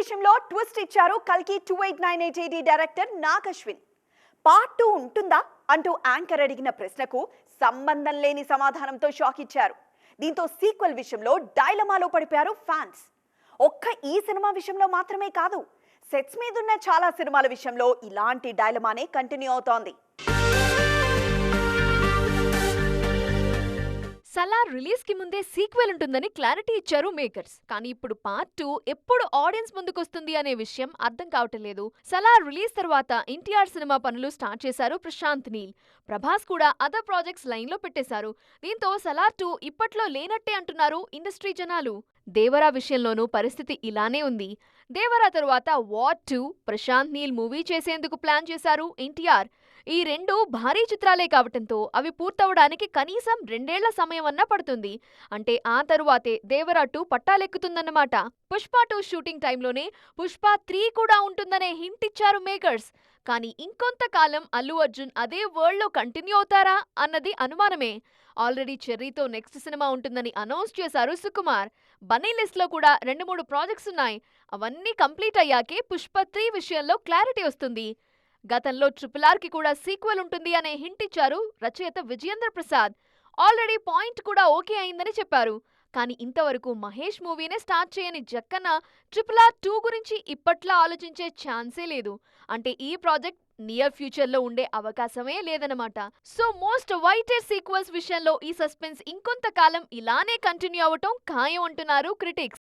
విషయంలో ట్విస్ట్ ఇచ్చారు కల్కి two eight nine eight eighty director Nag Ashwin part two ఉంటుందా అంటూ యాంకర్ అడిగిన ప్రశ్నకు సంబంధం లేని సమాధానంతో షాక్ ఇచ్చారు. దీంతో సీక్వెల్ విషయంలో డైలమాలో పడిపోయారు ఫ్యాన్స్ ఒక్క ఈ సినిమా విషయంలో మాత్రమే కాదు సెట్స్ మీదున్న చాలా సినిమాల విషయంలో ఇలాంటి డైలమానే కంటిన్యూ అవుతోంది. సలార్ రిలీజ్కి ముందే సీక్వెల్ ఉంటుందని క్లారిటీ ఇచ్చారు మేకర్స్. కానీ ఇప్పుడు పార్ట్ టూ ఎప్పుడు ఆడియన్స్ ముందుకొస్తుంది అనే విషయం అర్థం కావటం లేదు. సలార్ రిలీజ్ తర్వాత ఎన్టీఆర్ సినిమా పనులు స్టార్ట్ చేశారు ప్రశాంత్ నీల్. ప్రభాస్ కూడా అదర్ ప్రాజెక్ట్స్ లైన్లో పెట్టేశారు. దీంతో సలార్ టూ ఇప్పట్లో లేనట్టే అంటున్నారు ఇండస్ట్రీ జనాలు. దేవరా విషయంలోనూ పరిస్థితి ఇలానే ఉంది. దేవరా తరువాత war two Prashanth Neel movie చేసేందుకు ప్లాన్ చేశారు ఎన్టీఆర్. ఈ రెండు భారీ చిత్రాలే కావటంతో అవి పూర్తవడానికి కనీసం రెండేళ్ళ సమయం అన్నా పడుతుంది. అంటే ఆ తరువాతే దేవరా టూ పట్టాలెక్కుతుందన్నమాట. పుష్ప టూ షూటింగ్ టైంలోనే పుష్ప త్రీ కూడా ఉంటుందనే హింట్ ఇచ్చారు మేకర్స్. కానీ ఇంకొంతకాలం అల్లు అర్జున్ అదే వరల్డ్లో కంటిన్యూ అవుతారా అన్నది అనుమానమే. ఆల్రెడీ చెర్రీతో నెక్స్ట్ సినిమా ఉంటుందని అనౌన్స్ చేశారు సుకుమార్. బన్నీ లిస్ట్లో కూడా రెండు మూడు ప్రాజెక్ట్స్ ఉన్నాయి. అవన్నీ కంప్లీట్ అయ్యాకే పుష్ప త్రీ విషయంలో క్లారిటీ వస్తుంది. గతంలో ట్రిపుల్ ఆర్కి కూడా సీక్వెల్ ఉంటుంది అనే హింట్ ఇచ్చారు రచయిత విజయేంద్ర ప్రసాద్. ఆల్రెడీ పాయింట్ కూడా ఓకే అయిందని చెప్పారు. కానీ ఇంతవరకు మహేష్ మూవీనే స్టార్ట్ చేయని జక్కన్న ట్రిపుల్ ఆర్ టూ గురించి ఇప్పట్లో ఆలోచించే ఛాన్సే లేదు. అంటే ఈ ప్రాజెక్ట్ నియర్ ఫ్యూచర్లో ఉండే అవకాశమే లేదన్నమాట. సో మోస్ట్ వైటెడ్ సీక్వెల్స్ విషయంలో ఈ సస్పెన్స్ ఇంకొంతకాలం ఇలానే కంటిన్యూ అవ్వటం ఖాయం అంటున్నారు క్రిటిక్స్.